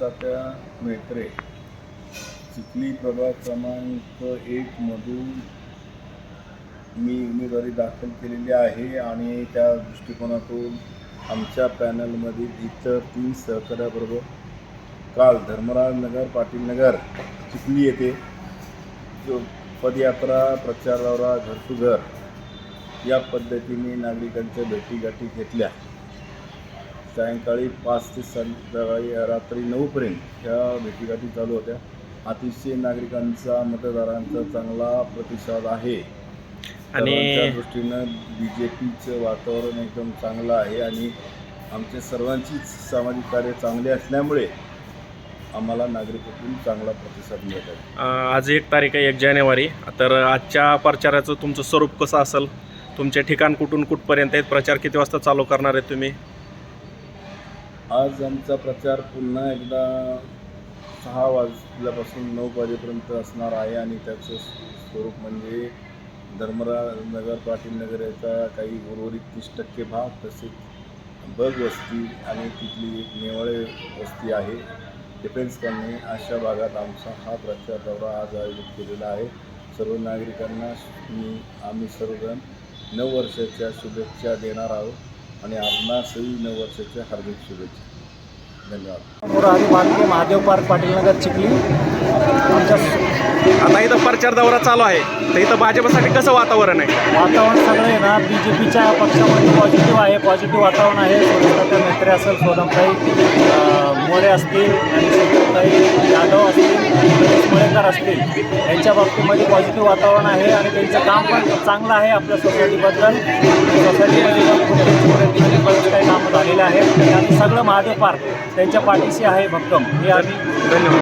तात्या मेत्रे. चिखली प्रभाग क्रमांक एकमधून मी उमेदवारी दाखल केलेली आहे आणि त्या दृष्टिकोनातून आमच्या पॅनलमधील इतर तीन सहकाऱ्याबरोबर काल धर्मराज नगर पाटील नगर चिखली येथे जो पदयात्रा प्रचार दौरा घर घर या पद्धतीने नागरिकांच्या भेटीगाठी घेतल्या. सायंकाळी पाच ते संध्याकाळी रात्री नऊपर्यंत ह्या भेटीगाठी चालू होत्या. अतिशय नागरिकांचा मतदारांचा चांगला प्रतिसाद आहे. आणि- दृष्टीनं बी जे पीचं वातावरण एकदम चांगलं आहे आणि आमच्या सर्वांचीच सामाजिक कार्य चांगले असल्यामुळे आम्हाला नागरिकातून चांगला प्रतिसाद मिळत आहे. आज एक तारीख आहे एक जानेवारी. तर आजच्या प्रचाराचं तुमचं स्वरूप कसं असेल? तुमचे ठिकाण कुठून कुठपर्यंत आहेत? प्रचार किती वाजता चालू करणार आहे तुम्ही? आज आमचा प्रचार पुन्हा एकदा सहा वाजल्यापासून नऊ वाजेपर्यंत असणार आहे आणि त्याचं स्वरूप म्हणजे धर्मरा नगर पाटील नगर याचा काही उर्वरित तीस टक्के भाग तसेच बग वस्ती आणि तिथली एक वस्ती आहे. डिफेन्स कॉलनी अशा भागात आमचा हा प्रचार दौरा आज आयोजित केलेला आहे. सर्व नागरिकांना मी आम्ही सर्वजण नऊ वर्षाच्या शुभेच्छा देणार आहोत. आणि आपणासही नऊ वर्षाच्या हार्दिक शुभेच्छा. धन्यवाद. महादेव पार्क पाटीलनगर चिखली. तुमच्या आता इथं प्रचार दौरा चालू आहे. तर इथं भाजपसाठी कसं वातावरण आहे? वातावरण सगळं आहे ना. बी जे पीच्या पक्षामध्ये पॉझिटिव्ह आहे. पॉझिटिव्ह वातावरण आहे. सोनताई मेत्रे असेल सोनमताई मोरे असतील आणि सोनताई यादव असतील. गणेश असतील यांच्या बाबतीमध्ये पॉझिटिव्ह वातावरण आहे आणि त्यांचं काम पण चांगलं आहे आपल्या सोसायटीबद्दल सोसायटीमध्ये खूप बरेच काही कामं झालेलं आहे आणि सगळं महादेव पार्क त्यांच्या पाठीशी आहे भक्कम. हे आम्ही धन्यवाद.